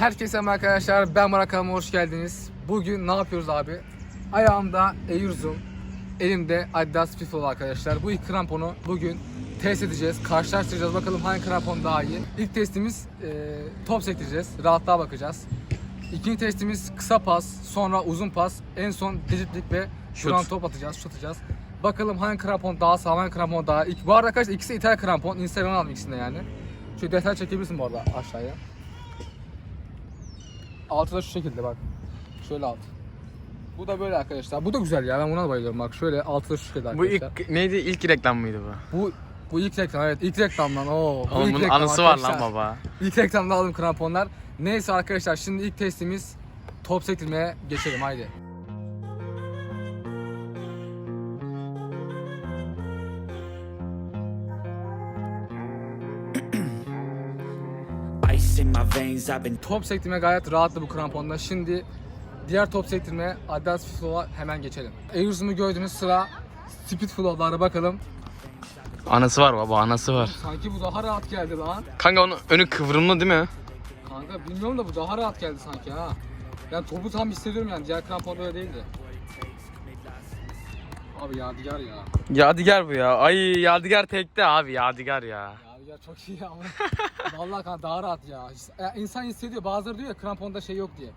Herkese merhaba arkadaşlar. Ben kanalıma hoş geldiniz. Bugün ne yapıyoruz abi? Ayağımda Airzone, elimde Adidas Pitbull arkadaşlar. Bu iki kramponu bugün test edeceğiz, karşılaştıracağız. Bakalım hangi krampon daha iyi. İlk testimiz e, top sektireceğiz, rahatlığa bakacağız. İkinci testimiz kısa pas, sonra uzun pas, en son digitlik ve şuran top atacağız, şut atacağız. Bakalım hangi krampon daha sağlam, hangi krampon daha iyi. Bu arada arkadaşlar ikisi ithal krampon. Instagram'dan aldım ikisini yani. Şöyle detay çekebilirsin bu arada aşağıya. Altı da şu şekilde bak. Şöyle alt. Bu da böyle arkadaşlar. Bu da güzel ya. Ben buna da bayılıyorum. Bak şöyle altı da şu şekilde Bu arkadaşlar. ilk neydi? İlk reklam mıydı bu? Bu bu ilk reklam evet. ilk reklamdan. Oo. Bu Oğlum ilk bunun reklam anısı var lan baba. İlk reklamda aldım kramponlar. Neyse arkadaşlar şimdi ilk testimiz top sektirmeye geçelim haydi. Veins, I've been Top sektirme gayet rahatlı bu kramponla. Şimdi diğer top sektirmeye Adidas Flow'a hemen geçelim. Airzoom'u gördüğünüz sıra Speed Flow'lara bakalım. Anası var baba anası var. Sanki bu daha rahat geldi lan. Kanka onun önü kıvrımlı değil mi? Kanka bilmiyorum da bu daha rahat geldi sanki ha. Yani topu tam hissediyorum yani diğer krampon öyle değildi. Abi yadigar ya. Yadigar bu ya. Ay Yadigar tekte abi Yadigar ya. Yadigar çok iyi ama. Vallahi kanka daha rahat ya. ya. İnsan hissediyor bazıları diyor ya kramponda şey yok diye.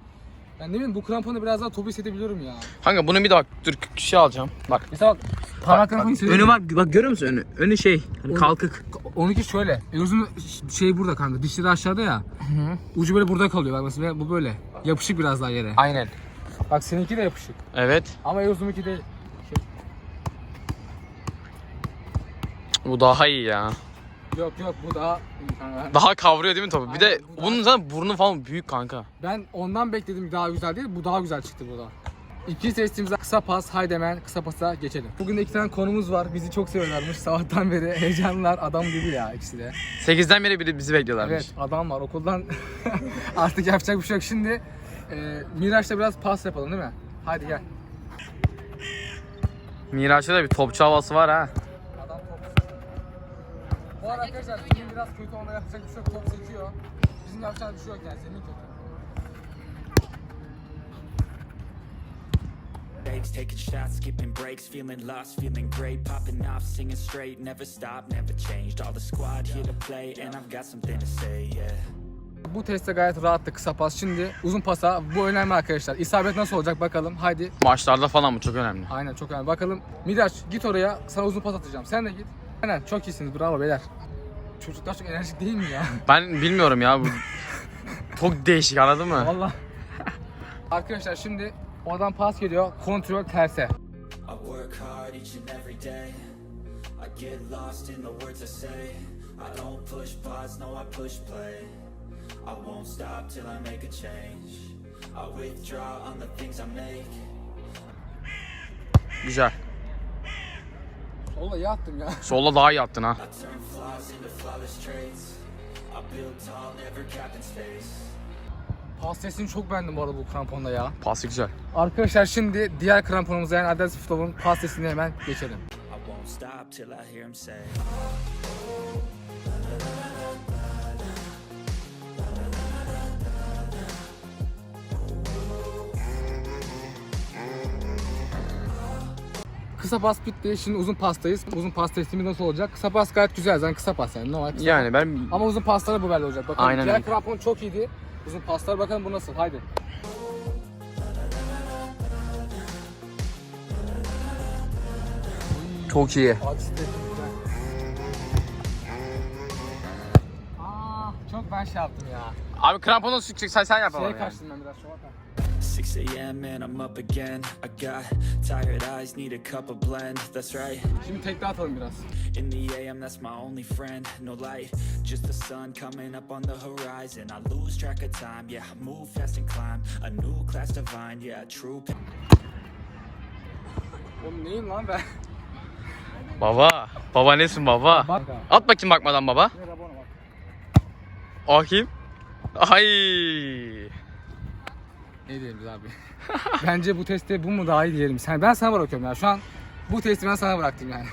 Ben ne bileyim bu kramponda biraz daha topu hissedebiliyorum ya. Kanka bunun bir de bak dur şey alacağım. Bak. Mesela parmak kramponu hissediyorum. Önü bak bak görüyor musun önü? Önü şey hani kalkık. Onunki şöyle. Uzun şey burada kanka. Dişleri aşağıda ya. Ucu böyle burada kalıyor. Bak mesela bu böyle. Yapışık biraz daha yere. Aynen. Bak seninki de yapışık. Evet. Ama Erzurum değil. Bu daha iyi ya. Yok yok bu daha. Daha kavruyor değil mi topu? Bir de Aynen, bu daha- bunun zaten burnu falan büyük kanka. Ben ondan bekledim daha güzel değil. Bu daha güzel çıktı burada. İkinci testimize kısa pas, haydi hemen kısa pasa geçelim. Bugün de iki tane konumuz var. Bizi çok seviyorlarmış. Sabahtan beri heyecanlılar. Adam gibi ya ikisi de. 8'den beri biri bizi bekliyorlarmış. Evet adam var okuldan. Artık yapacak bir şey yok. Şimdi e, Miraç'ta biraz pas yapalım değil mi? Haydi gel. Miraç'ta da bir topçu havası var ha. Bu arada arkadaşlar bizim biraz kötü ona yapacak bir şey yok. Top sekiyor. Bizim yapacağımız bir şey yok yani. Senin kötü. taking shots, skipping breaks, feeling lost, feeling great, popping off, singing straight, never stop, never changed. All the squad here to play, and I've got something to say, yeah. Bu testte gayet rahattı kısa pas. Şimdi uzun pasa bu önemli arkadaşlar. İsabet nasıl olacak bakalım. Haydi. Maçlarda falan bu çok önemli. Aynen çok önemli. Bakalım Miraç git oraya sana uzun pas atacağım. Sen de git. Aynen çok iyisiniz. Bravo beyler. Çocuklar çok enerjik değil mi ya? Ben bilmiyorum ya bu çok değişik anladın mı? Vallahi. arkadaşlar şimdi oradan pas geliyor. Kontrol terse. I work hard each and every day. I get lost in the words I say. I don't push pause, no, I push play. I won't stop till I make a change. I withdraw on the things I make. Güzel. Vallahi iyi attım ya. Solla daha iyi attın ha. Pas sesini çok beğendim bu arada bu kramponda ya. Pası güzel. Arkadaşlar şimdi diğer kramponumuza yani Adidas Flow'un pas sesini hemen geçelim. Kısa pas bitti. Şimdi uzun pastayız. Uzun pas testimiz nasıl olacak? Kısa pas gayet güzel. Zaten kısa pas yani. Normal kısa Yani ben Ama uzun pasları bu böyle olacak. Bakalım. Aynen Diğer öyle. krampon çok iyiydi. Uzun paslar bakalım bu nasıl. Haydi. çok iyi. Aksi güzel. Aa, çok ben şey yaptım ya. Abi kramponu sıkacak sen sen yap. Şeye yani. kaçtım ben biraz. Şuna bak. 6 a.m. and I'm up again. I got tired eyes, need a cup of blend. That's right. Şimdi tekrar atalım biraz. In the AM, that's my only friend. No light, just the sun coming up on the horizon. I lose track of time, yeah. I move fast and climb a new class divine, yeah. True. Oğlum neyim lan ben? Baba. Baba nesin baba? Bak. At bakayım bakmadan baba. Bir Rabona bak. Bakayım. Ay. Ne diyelim abi? Bence bu testte bu mu daha iyi diyelim. Sen ben sana bırakıyorum ya. Şu an bu testi ben sana bıraktım yani.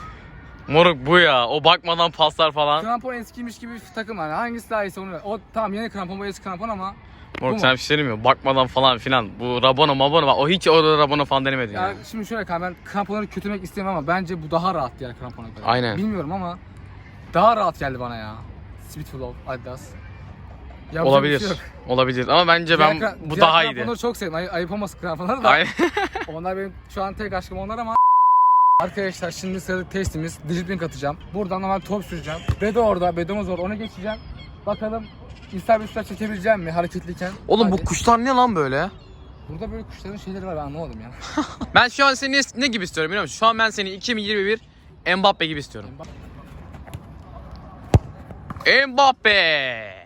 Moruk bu ya. O bakmadan paslar falan. Krampon eskiymiş gibi bir takım hani. Hangisi daha iyiyse onu. O tamam yeni krampon bu eski krampon ama Bu mu? Moruk sana bir şey mi? Bakmadan falan filan. Bu Rabona Mabona var. O hiç orada Rabona falan denemedin Ya ya. şimdi şöyle kanka ben kramponları kötülemek istemem ama bence bu daha rahat diğer krampona göre. Aynen. Bilmiyorum ama daha rahat geldi bana ya. Speedflow Adidas. Yapacak bir Olabilir. şey yok. Olabilir ama bence ben Diğer kra- bu diğer daha iyiydi. kramponları çok sevdim. Ay- ayıp olmasın kramponları da. Aynen. Onlar benim şu an tek aşkım onlar ama Arkadaşlar şimdi sıradaki testimiz dribbling atacağım. Buradan hemen top süreceğim. Bedo orada, Bedo'muz orada. Ona geçeceğim. Bakalım isabet üstüne çekebileceğim mi hareketliyken? Oğlum bu Hadi. kuşlar ne lan böyle? Burada böyle kuşların şeyleri var ben anlamadım ya. Ben şu an seni ne, ne gibi istiyorum biliyor musun? Şu an ben seni 2021 Mbappe gibi istiyorum. Mbappe!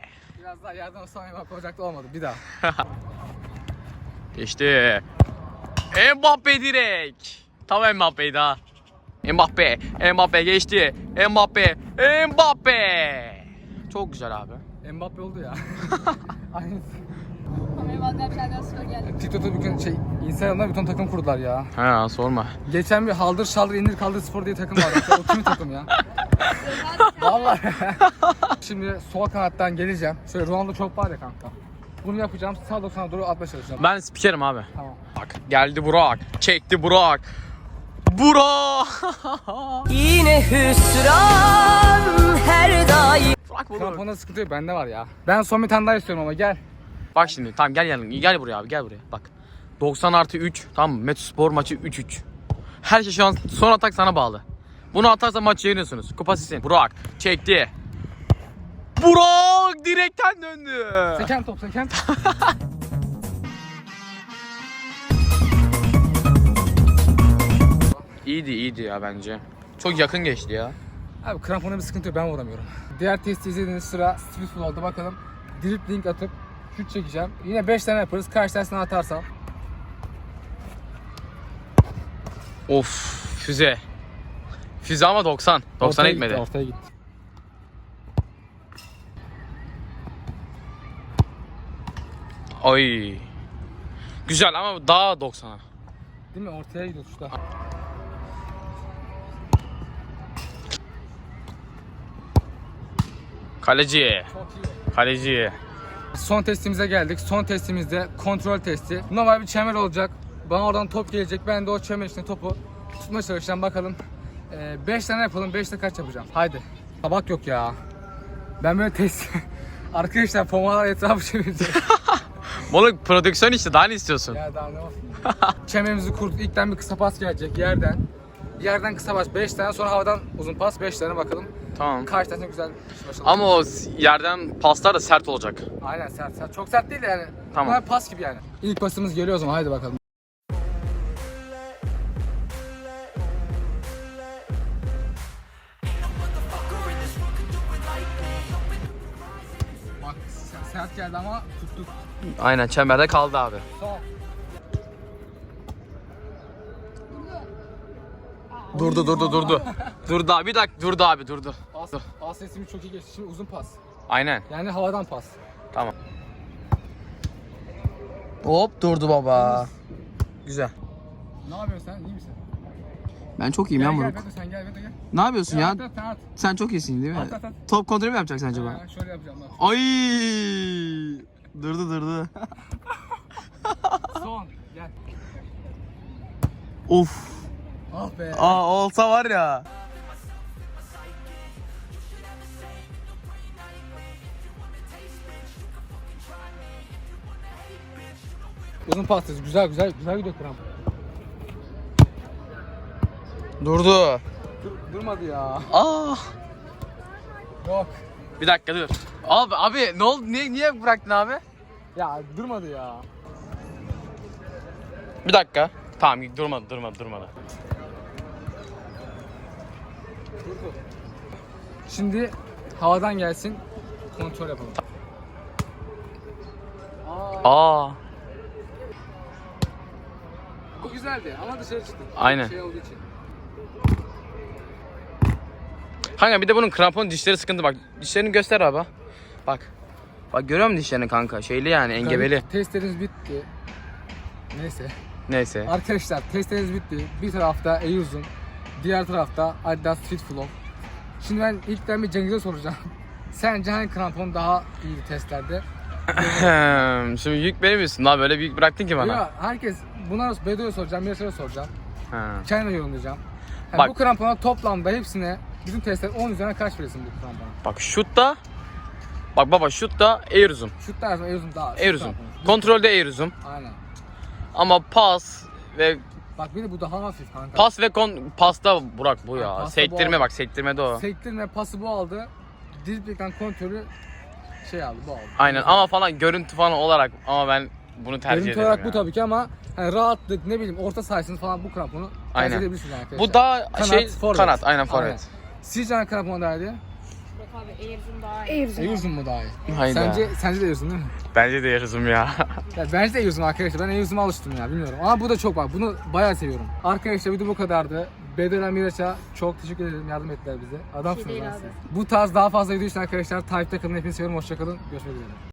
Biraz daha yerden olsam bak olacaktı olmadı. Bir daha. Geçti. Mbappe direkt. Tam Mbappe'ydi ha. Mbappe, Mbappe geçti. Mbappe, Mbappe. Çok güzel abi. Mbappe oldu ya. Aynısı. Skor geldi. TikTok'ta bir gün şey Instagram'da bir ton takım kurdular ya. Ha sorma. Geçen bir haldır şaldır indir kaldır spor diye takım vardı. o kimin takım ya? Vallahi. Şimdi sol kanattan geleceğim. Şöyle Ronaldo çok var ya kanka. Bunu yapacağım. Sağ 90'a doğru atmaya çalışacağım. Ben spikerim abi. Tamam. Bak geldi Burak. Çekti Burak. Burak. Yine hüsran her daim Burak Burak. Kramponda sıkıntı yok bende var ya. Ben son bir tane daha istiyorum ama gel. Bak şimdi tamam gel yanım. Gel buraya abi gel buraya. Bak. 90 artı 3 tamam mı? Metospor maçı 3-3. Her şey şu an son atak sana bağlı. Bunu atarsa maç yeniyorsunuz. Kupa sizin. Burak çekti. Burak direkten döndü. Seken top seken. İyiydi iyiydi ya bence. Çok yakın geçti ya. Abi kramponda bir sıkıntı yok ben vuramıyorum. Diğer testi izlediğiniz sıra street oldu bakalım. Dribbling atıp şut çekeceğim. Yine 5 tane yaparız. Karşı tersine atarsam. Of füze. Füze ama 90. 90 Ortaya gitmedi. Ortaya gitti. Ay. Güzel ama daha 90'a. Değil mi? Ortaya gidiyor şutlar. Kaleci. Çok iyi. Kaleci. Son testimize geldik. Son testimizde kontrol testi. Normal bir çember olacak. Bana oradan top gelecek. Ben de o çember içinde topu tutmaya çalışacağım. Bakalım. 5 tane yapalım. 5'te kaç yapacağım? Haydi. Tabak yok ya. Ben böyle test... Arkadaşlar pomalar etrafı çevirecek. Balık prodüksiyon işte daha ne istiyorsun? ya daha ne olsun. Çemberimizi kurduk. İlkten bir kısa pas gelecek yerden. Yerden kısa pas 5 tane sonra havadan uzun pas 5 tane bakalım. Tamam. Kaç tane güzel başlayalım. Ama o yerden paslar da sert olacak. Aynen sert sert. Çok sert değil de yani. Tamam. Normal pas gibi yani. İlk pasımız geliyor o zaman haydi bakalım. Bak sert geldi ama tuttuk. Aynen çemberde kaldı abi. Son. Durdu durdu durdu. durdu abi bir dakika durdu abi durdu. Pas, pas sesimiz çok iyi geçti. Şimdi uzun pas. Aynen. Yani havadan pas. Tamam. Hop durdu baba. Güzel. Ne yapıyorsun sen? İyi misin? Ben çok iyiyim Gel ya gel moruk. Bedo sen gel gel. Ne yapıyorsun ya? At at at. Sen çok iyisin değil mi? At at at. Top kontrolü mü yapacaksın acaba? Ha, şöyle yapacağım bak. Ay! Durdu durdu. Son. Gel. of. Ah be. Aa olsa var ya. Uzun pas güzel güzel güzel gidiyor kramp. Durdu. Dur, durmadı ya. Aa. Yok. Bir dakika dur. Abi abi ne oldu? Niye, niye bıraktın abi? Ya durmadı ya. Bir dakika. Tamam durmadı durmadı durmadı. Şimdi havadan gelsin. Kontrol yapalım. Aa, Aa. bu güzeldi ama dışarı çıktı. Aynen. Şey olduğu için. Kanka bir de bunun krampon dişleri sıkıntı bak. Dişlerini göster abi. Bak. Bak görüyor musun dişlerini kanka? Şeyli yani engebeli. Testleriniz bitti. Neyse. Neyse. Arkadaşlar testleriniz bitti. Bir tarafta Euzun, diğer tarafta Adidas Street Flow. Şimdi ben ilkten bir Cengiz'e soracağım. Sence hangi krampon daha iyiydi testlerde? Şimdi yük benim üstüm daha böyle büyük bıraktın ki bana. Ya herkes bunlar Bedo'ya soracağım, Miraç'a soracağım. Ha. Kendime yorumlayacağım. Yani Bak. bu krampona toplamda hepsine bizim testler 10 üzerinden kaç verirsin bu krampona? Bak şutta Bak baba şutta air zoom. Şut tarzı Erzum daha. şut Air zoom. kramponu. Kontrolde air zoom. Aynen. Ama pas ve Bak bir de bu daha hafif kanka. pas ve kon pasta Burak bu ya. pasta bu Sektirme abi. bak sektirmede o. Sektirme pası bu aldı. Driblikten kontrolü şey aldı bu aldı. Aynen ama falan görüntü falan olarak ama ben bunu tercih Görüntü ederim olarak ya. bu tabii ki ama hani rahatlık ne bileyim orta sahasını falan bu kramponu tercih Aynen. edebilirsiniz yani arkadaşlar. Bu daha Kanat, şey forvet. kanat aynen forvet. Sizce hangi krampon daha Bak abi Airzum daha iyi. Erzum mu daha iyi? Hayda. Sence, sence de Erzum değil mi? Bence de zoom ya. Ya bence de Erzum arkadaşlar. Ben Erzum'a alıştım ya bilmiyorum. Ama bu da çok var. Bunu bayağı seviyorum. Arkadaşlar video bu kadardı. Bedelen Miraç'a çok teşekkür ederim. Yardım ettiler bize. Adamsınız değil lan abi. siz. Bu tarz daha fazla video için arkadaşlar takipte kalın. Hepinizi seviyorum. Hoşçakalın. Görüşmek üzere.